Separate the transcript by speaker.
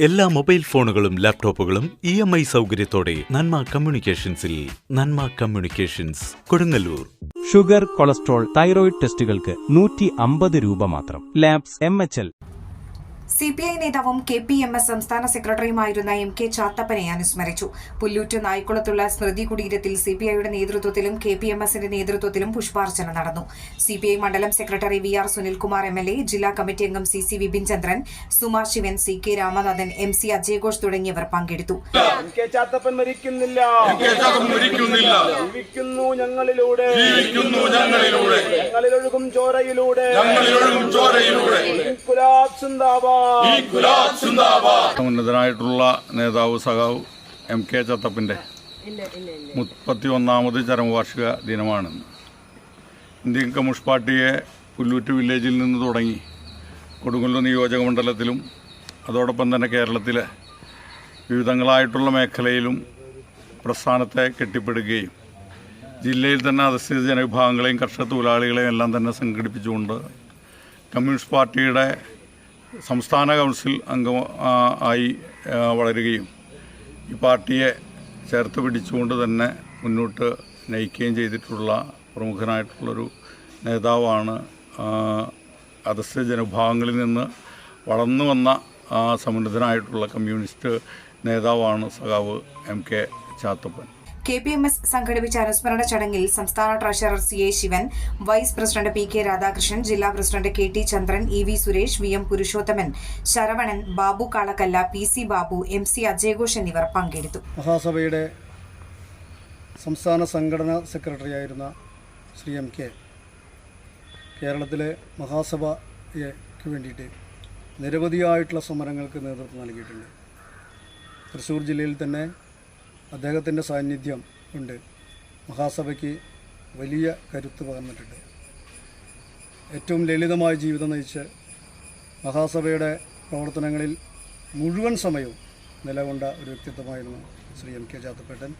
Speaker 1: എല്ലാ മൊബൈൽ ഫോണുകളും ലാപ്ടോപ്പുകളും ഇ എം ഐ സൗകര്യത്തോടെ നന്മ കമ്മ്യൂണിക്കേഷൻസിൽ Nanma communications Kodungallur.
Speaker 2: Sugar cholesterol thyroid ടെസ്റ്റുകൾക്ക് നൂറ്റി അമ്പത് രൂപ മാത്രം. Labs M H L
Speaker 3: C P I നേതാവും കെ പി എം എസ് സംസ്ഥാന സെക്രട്ടറിയുമായിരുന്ന എം കെ ചാത്തപ്പനെ അനുസ്മരിച്ചു. പുല്ലൂറ്റ് നായ്ക്കുളത്തുള്ള സ്മൃതി കുടീരത്തിൽ സി പി ഐയുടെ നേതൃത്വത്തിലും കെ പി എം എസിന്റെ നേതൃത്വത്തിലും പുഷ്പാർച്ചന നടന്നു. സി പി ഐ മണ്ഡലം secretary V R Sunilkumar M L A ജില്ലാ കമ്മിറ്റി അംഗം C C Vipin Chandran Suma Sivan C K Ramanathan M C അജയഘോഷ് തുടങ്ങിയവർ പങ്കെടുത്തു.
Speaker 4: ഞങ്ങളിലൂടെ.
Speaker 5: ജീവിക്കുന്നു ഞങ്ങളിലൂടെ.
Speaker 4: ഞങ്ങളിലൊഴുകും ചോരയിലൂടെ.
Speaker 5: ഞങ്ങളിലൊഴുകും ചോരയിലൂടെ.
Speaker 6: ഉന്നതനായിട്ടുള്ള നേതാവ് സഖാവ് എം കെ ചത്തപ്പിന്റെ മുപ്പത്തി ഒന്നാമത് ചരമവാർഷിക ദിനമാണ്. ഇന്ത്യൻ കമ്മ്യൂണിസ്റ്റ് പാർട്ടിയെ പുല്ലൂറ്റ് വില്ലേജിൽ നിന്ന് തുടങ്ങി കൊടുങ്ങല്ലൂർ നിയോജക മണ്ഡലത്തിലും അതോടൊപ്പം തന്നെ കേരളത്തിലെ വിവിധങ്ങളായിട്ടുള്ള മേഖലയിലും പ്രസ്ഥാനത്തെ കെട്ടിപ്പടുക്കുകയും ജില്ലയിൽ തന്നെ അധസ്ഥിത ജനവിഭാഗങ്ങളെയും കർഷക തൊഴിലാളികളെയും എല്ലാം തന്നെ സംഘടിപ്പിച്ചുകൊണ്ട് കമ്മ്യൂണിസ്റ്റ് പാർട്ടിയുടെ സംസ്ഥാന കൗൺസിൽ അംഗം ആയി വളരുകയും ഈ പാർട്ടിയെ ചേർത്ത് പിടിച്ചുകൊണ്ട് തന്നെ മുന്നോട്ട് നയിക്കുകയും ചെയ്തിട്ടുള്ള പ്രമുഖനായിട്ടുള്ളൊരു നേതാവാണ് അതസ്ഥ ജനവിഭാഗങ്ങളിൽ നിന്ന് വളർന്നു വന്ന സമുന്നതനായിട്ടുള്ള കമ്മ്യൂണിസ്റ്റ് നേതാവാണ് സഖാവ് M K Chathappan.
Speaker 3: K P M S സംഘടിപ്പിച്ച അനുസ്മരണ ചടങ്ങിൽ സംസ്ഥാന treasurer C A Sivan vice president P K Radhakrishnan ജില്ലാ president K T Chandran E V Suresh V M Purushothaman Saravanan Babu Kalakkalla P C Babu M C അജയഘോഷ് എന്നിവർ പങ്കെടുത്തു.
Speaker 7: മഹാസഭയുടെ സംസ്ഥാന സംഘടനാ സെക്രട്ടറിയായിരുന്ന ശ്രീ എം കെ കേരളത്തിലെ മഹാസഭയ്ക്ക് വേണ്ടിയിട്ട് നിരവധിയായിട്ടുള്ള സമരങ്ങൾക്ക് നേതൃത്വം നൽകിയിട്ടുണ്ട്. തൃശ്ശൂർ ജില്ലയിൽ തന്നെ അദ്ദേഹത്തിന്റെ സാന്നിധ്യം ഉണ്ട്. മഹാസഭയ്ക്ക് വലിയ കരുത്ത് പകർന്നിട്ടുണ്ട്. ഏറ്റവും ലളിതമായ ജീവിതം നയിച്ച് മഹാസഭയുടെ പ്രവർത്തനങ്ങളിൽ മുഴുവൻ സമയവും നിലകൊണ്ട ഒരു വ്യക്തിത്വമായിരുന്നു ശ്രീ എം കെ ചാത്തപ്പേട്ടൻ